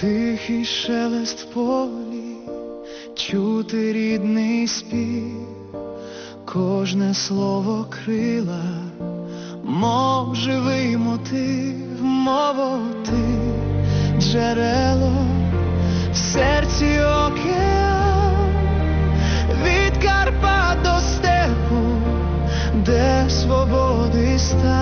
Тихий шелест в полі, чути рідний спів, кожне слово крила, мов живий мотив, мов ти, джерело в серці океан, від Карпа до степу, де свободи стан.